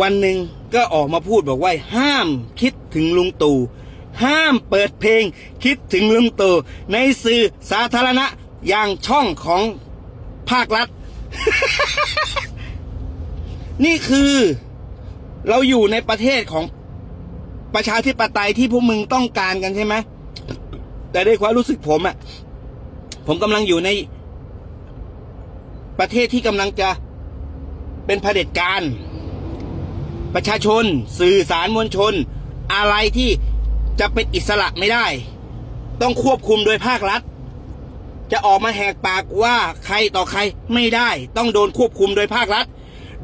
วันหนึ่งก็ออกมาพูดบอกว่าห้ามคิดถึงลุงตู่ห้ามเปิดเพลงคิดถึงลุงตู่ในสื่อสาธารณะอย่างช่องของภาครัฐ นี่คือเราอยู่ในประเทศของประชาธิปไตยที่พวกมึงต้องการกันใช่ไหมแต่ด้วยความรู้สึกผมอะผมกำลังอยู่ในประเทศที่กำลังจะเป็นเผด็จการ ประชาชน สื่อสารมวลชน อะไรที่จะเป็นอิสระไม่ได้ ต้องควบคุมโดยภาครัฐ จะออกมาแหกปากว่าใครต่อใครไม่ได้ ต้องโดนควบคุมโดยภาครัฐ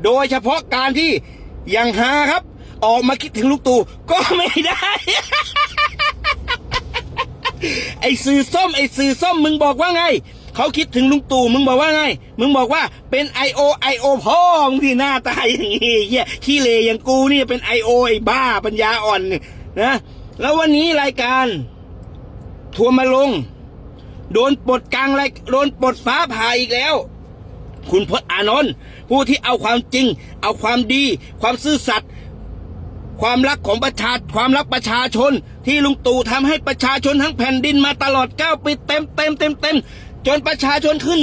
โดยเฉพาะการที่ยังหาครับ ออกมาคิดถึงลูกตู่ก็ไม่ได้ ไอ้สื่อส้มไอ้สื่อส้มมึงบอกว่าไง เขาคิดถึงลุงตู่มึงบอกว่าไง มึงบอกว่าเป็น I O I O พ่อมึงที่หน้าตายอย่างงี้เหี้ยขี้เลอย่างกูนี่เป็น I O ไอบ้าปัญญาอ่อนนี่นะแล้ววันนี้รายการทัวร์มาลง โดนปลดกลางไรโดนปลดฟ้าผ่าอีกแล้ว คุณพจน์อานนท์ผู้ที่เอาความจริง เอาความดี ความซื่อสัตย์ความรักของประชาความรักประชาชน ที่ลุงตู่ทำให้ประชาชนทั้งแผ่นดินมาตลอดเก้าปีเต็มเต็มเต็มเต็ม จนประชาชนขึ้น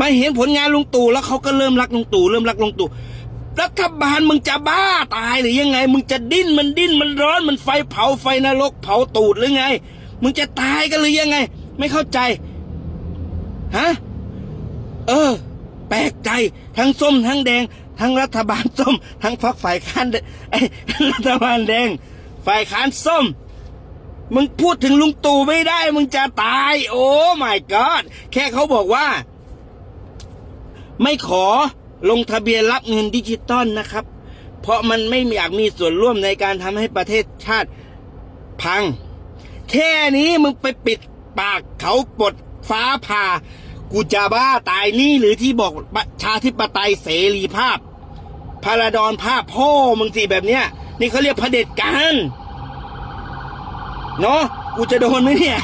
มาเห็นผลงานลุงตู่แล้วเขาก็เริ่มรักลุงตู่เริ่มรักลุงตู่รัฐบาลมึงจะบ้าตายหรือยังไง มึงจะดิ้นมันดิ้นมันร้อนมันไฟเผาไฟนรกเผาตูดหรือไง มึงจะตายกันหรือยังไง ไม่เข้าใจฮะเออ แปลกใจทั้งส้มทั้งแดง ทั้งรัฐบาลส้ม ทั้งพรรคฝ่ายค้านแดไอ้รัฐบาลแดง ฝ่ายค้านส้ม มึงพูดถึงลุงตู่ไม่ได้ มึงจะตาย โอ้ my god แค่เขาบอกว่า ไม่ขอลงทะเบียนรับเงินดิจิตอลนะครับ เพราะมันไม่อยากมีส่วนร่วมในการทำให้ประเทศชาติพัง แค่นี้มึงไปปิดปากเขาปลดฟ้าผ่า กูจะบ้าตายนี่หรือที่บอกประชาธิปไตยเสรีภาพพาราดอนภาพพ่อมึงสิแบบเนี้ย นี่เขาเรียกเผด็จการ เนาะกูจะโดนไหมเนี่ย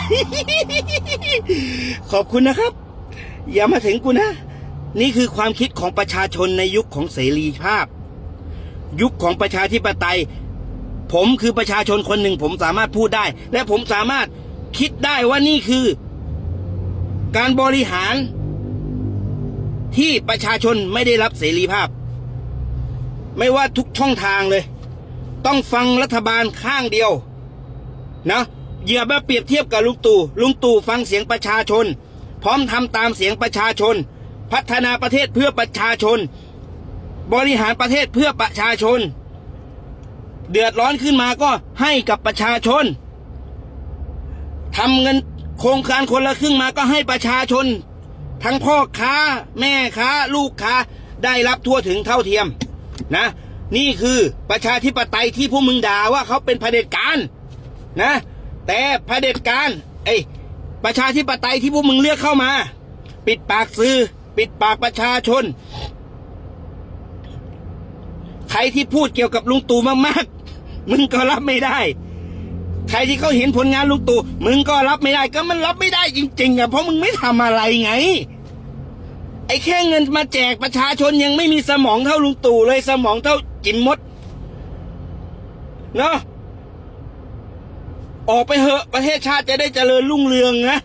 ขอบคุณนะครับ อย่ามาถึงกูนะ นี่คือความคิดของประชาชนในยุคของเสรีภาพ ยุคของประชาธิปไตย ผมคือประชาชนคนหนึ่ง ผมสามารถพูดได้ และผมสามารถคิดได้ว่านี่คือ การบริหาร ที่ประชาชนไม่ได้รับเสรีภาพ ไม่ว่าทุกช่องทางเลย ต้องฟังรัฐบาลข้างเดียว นะอย่ามาเปรียบเทียบกับลุงตู่ลุงตู่ฟังเสียงประชาชน พร้อมทำตามเสียงประชาชน พัฒนาประเทศเพื่อประชาชน บริหารประเทศเพื่อประชาชน เดือดร้อนขึ้นมาก็ให้กับประชาชนทำเงินโครงการคนละครึ่งมาก็ให้ประชาชน ทั้งพ่อค้า แม่ค้า ลูกค้าได้รับทั่วถึงเท่าเทียมนะ นี่คือประชาธิปไตยที่พวกมึงด่าว่าเขาเป็นเผด็จการ นะ แต่เผด็จการเอ้ประชาธิปไตยที่พวกมึงเลือกเข้ามา ปิดปากสื่อ ปิดปากประชาชน ใครที่พูดเกี่ยวกับลุงตู่มากๆ มึงก็รับไม่ได้ ใครที่เขาเห็นผลงานลุงตู่มึงก็รับไม่ได้ ก็มันรับไม่ได้จริงๆอะเพราะมึงไม่ทำอะไรไง ไอ้แค่เงินมาแจกประชาชนยังไม่มีสมองเท่าลุงตู่เลยสมองเท่าจิมมดเนาะ ออกไปเหอะประเทศชาติจะได้เจริญรุ่งเรืองนะ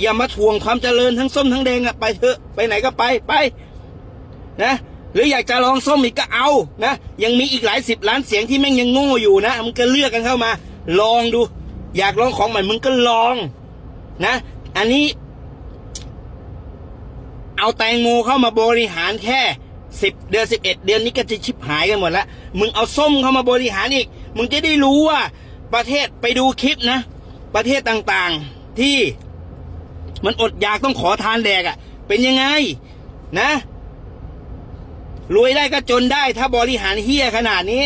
อย่ามาทวงความเจริญทั้งส้มทั้งแดงอะไปเถอะไปไหนก็ไปไป นะ หรืออยากจะลองส้มอีกก็เอานะยังมีอีกหลายสิบล้านเสียงที่แม่งยังโง่อยู่นะมึงก็เลือกกันเข้ามา ลองดู อยากลองของใหม่มึงก็ลอง นะ อันนี้ เอาแตงโมเข้ามาบริหารแค่สิบเดือนสิบเอ็ดเดือนนี้ก็จะชิบหายกันหมดล้วมึงเอาส้มเข้ามาบริหารอีก มึงจะได้รู้ว่า ประเทศไปดูคลิปนะ ประเทศต่างๆที่มันอดอยากต้องขอทานแดกอะ่ะ เป็นยังไงนะรวยได้ก็จนได้ถ้าบริหารเฮี้ยขนาดนี้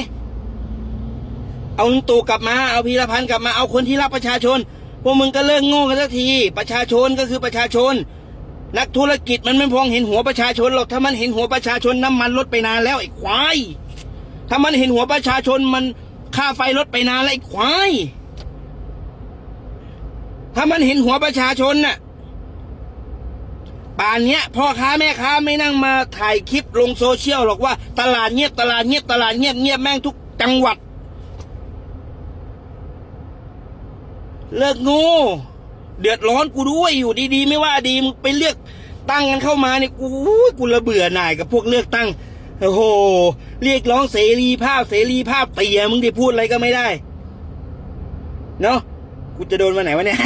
เอาลุงตู่กลับมาเอาพีรพันธ์กลับมาเอาคนที่รักประชาชน พวกมึงก็เลิกโง่กันสักที ประชาชนก็คือประชาชน นักธุรกิจมันไม่พองเห็นหัวประชาชนหรอกถ้ามันเห็นหัวประชาชนน้ำมันลดไปนานแล้วไอ้ควายถ้ามันเห็นหัวประชาชนมัน ค่าไฟลดไปนานไอ้ควาย ถ้ามันเห็นหัวประชาชนน่ะ ป่านเนี้ยพ่อค้าแม่ค้าไม่นั่งมาถ่ายคลิปลงโซเชียลหรอกว่า ตลาดเงียบตลาดเงียบตลาดเงียบเงียบแม่งทุกจังหวัด เลิกงูเดือดร้อนกูด้วยอยู่ดีๆ ไม่ว่าดีมึงไปเลือกตั้งกันเข้ามาเนี่ยกูกูระเบื่อหน่ายกับพวกเลือกตั้ง โอ้โห เรียกร้องเสรีภาพเสรีภาพเตี่ยมึงจะพูดอะไรก็ไม่ได้ เนาะกูจะโดนมาไหนวะเนี่ย